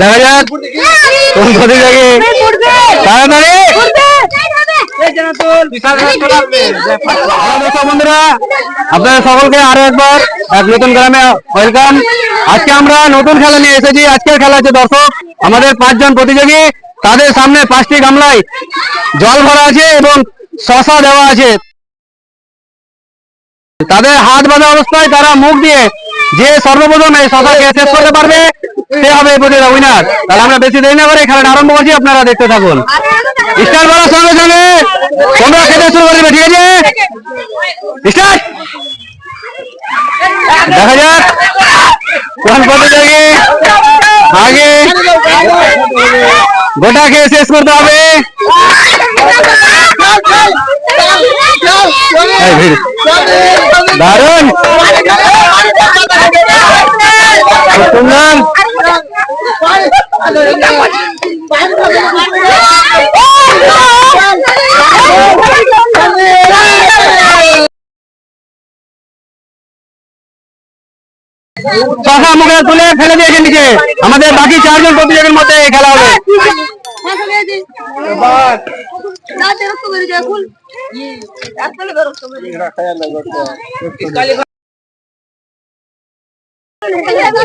দেখা যাক। কোন বন্ধুরা, আপনাদের সকলকে আরও একবার এক নতুন গ্রামে ওয়েলকাম। আজকে আমরা নতুন খেলা নিয়ে এসেছি। আজকের খেলা হচ্ছে দর্শক, আমাদের পাঁচজন প্রতিযোগী। তাদের সামনে পাঁচটি গামলায় জল ভরা আছে এবং শশা দেওয়া আছে। তাদের হাত বাঁধা অবস্থায় তারা মুখ দিয়ে যে সর্বপ্রথম এই শশাকে শেষ করতে পারবে, সে হবে এই প্রতিযোগিতা উইনার তাহলে আমরা বেশি দেরি না করে খেলাটা আরম্ভ করছি, আপনারা দেখতে থাকুন। স্টার্ট করার সঙ্গে সঙ্গে তোমরা খেতে শুরু করে দেবে, ঠিক আছে? স্টার্ট দেখা যাক। কোন প্রতিযোগী আগে গোটা খেয়ে শেষ করতে হবে? দারুণ! সুন্দর শশা মুখে তুলে ফেলে দিয়েছে নিচে। আমাদের বাকি চারজন প্রতিযোগীর মধ্যে এই খেলা হবে।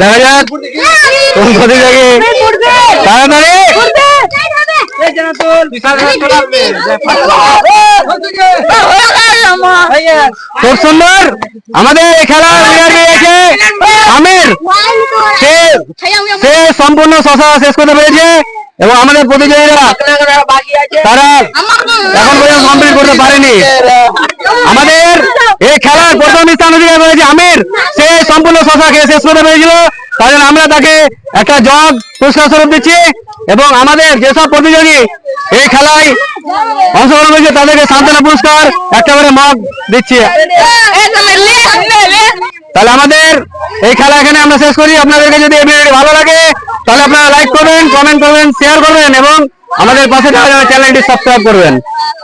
দেখা যাক। কোন তাড়াতাড়ি। খুব সুন্দর। আমাদের এই খেলা উইনার পেয়েছে আমির সে সে সম্পূর্ণ শশা শেষ করতে পেরেছে। এবং আমাদের প্রতিযোগীরা তারা এখন পর্যন্ত কমপ্লিট করতে পারেনি আমাদের এই খেলার প্রথম স্থান অধিকার আমির সে সম্পূর্ণ শশা খেয়ে শেষ পেরেছিল তাই আমরা তাকে একটা জগ, পুরস্কার স্বরূপ দিচ্ছি এবং আমাদের যেসব প্রতিযোগী এই খেলায় অংশগ্রহণ করেছে, তাদেরকে পুরস্কার একটা করে মগ দিচ্ছি। তাহলে আমাদের এই খেলা এখানে আমরা শেষ করি। আপনাদেরকে যদি এই ভিডিওটি ভালো লাগে, তাহলে আপনারা লাইক করবেন কমেন্ট করবেন শেয়ার করবেন এবং আমাদের পাশে চ্যানেলটি সাবস্ক্রাইব করবেন।